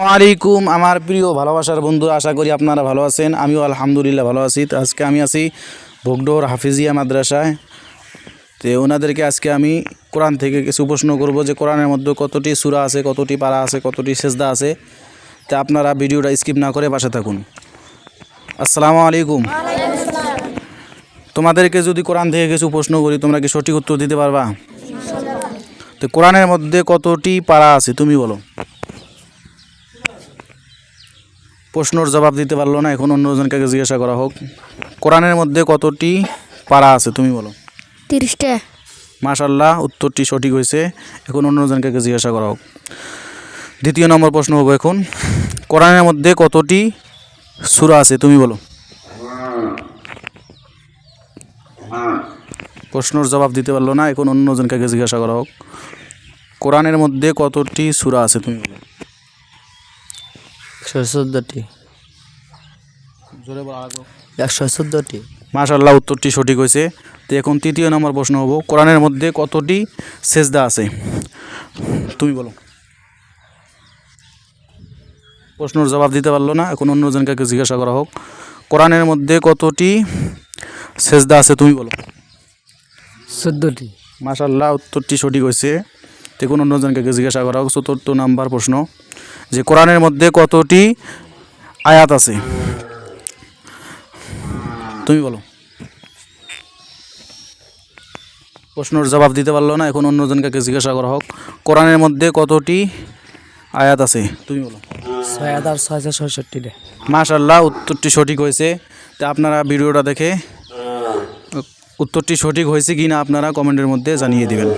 আলাইকুম, আমার প্রিয় ভালোবাসার বন্ধু আশা করি আপনারা ভালো আছেন। আমিও আলহামদুলিল্লাহ ভালো আছি। আজকে আমি আছি ভোগডোর হাফিজিয়া মাদ্রাসায়। তো ওনাদেরকে আজকে আমি কোরআন থেকে কিছু প্রশ্ন করব যে কোরআনের মধ্যে কতটি সুরা আছে, কতটি পারা আছে, কতটি সেজদা আছে। তা আপনারা ভিডিওটা স্কিপ না করে পাশে থাকুন। আসসালামু আলাইকুম। তোমাদেরকে যদি কোরআন থেকে কিছু প্রশ্ন করি, তোমরা কি সঠিক উত্তর দিতে পারবা? তো কোরআনের মধ্যে কতটি পারা আছে, তুমি বলো। প্রশ্নর জবাব দিতে পারল না এখন অন্যজনকে জিজ্ঞাসা করা হোক। কোরআনের মধ্যে কতটি পারা আছে তুমি বলো। তিরিশটা। মাশাল্লাহ উত্তরটি সঠিক হয়েছে এখন অন্যজনকে জিজ্ঞাসা করা হোক। দ্বিতীয় নম্বর প্রশ্ন হব এখন। কোরআনের মধ্যে কতটি সুরা আছে তুমি বলো। প্রশ্নর জবাব দিতে পারল না এখন অন্যজনকে জিজ্ঞাসা করা হোক। কোরআনের মধ্যে কতটি সুরা আছে তুমি বলো। বলো একশো চোদ্দোটি। মাশাল্লাহ উত্তরটি সঠিক হয়েছে। তো এখন তৃতীয় নম্বর প্রশ্ন হব। কোরআনের মধ্যে কতটি সেজদা আছে? তুমি বলো। প্রশ্নর জবাব দিতে পারল না এখন অন্যজনকে জিজ্ঞাসা করা হোক। কোরআনের মধ্যে কতটি সেজদা আছে তুমি বলো। চোদ্দোটি। মাশাল্লাহ উত্তরটি সঠিক হয়েছে। তো এখন অন্যজনকে জিজ্ঞাসা করা হোক চতুর্থ নাম্বার প্রশ্ন। যে কোরআনের মধ্যে কতটি আয়াত আছে? তুমি বলো। প্রশ্নের জবাব দিতে পারল না এখন অন্যজনকে জিজ্ঞাসা করা হোক। কোরআনের মধ্যে কতটি আয়াত আছে? তুমি বলো। ছয় হাজার ছয়শো ছয়ষট্টিটা মাশাল্লাহ উত্তরটি সঠিক হয়েছে। তা আপনারা ভিডিওটা দেখে উত্তরটি সঠিক হয়েছে কি না আপনারা কমেন্টের মধ্যে জানিয়ে দিবেন।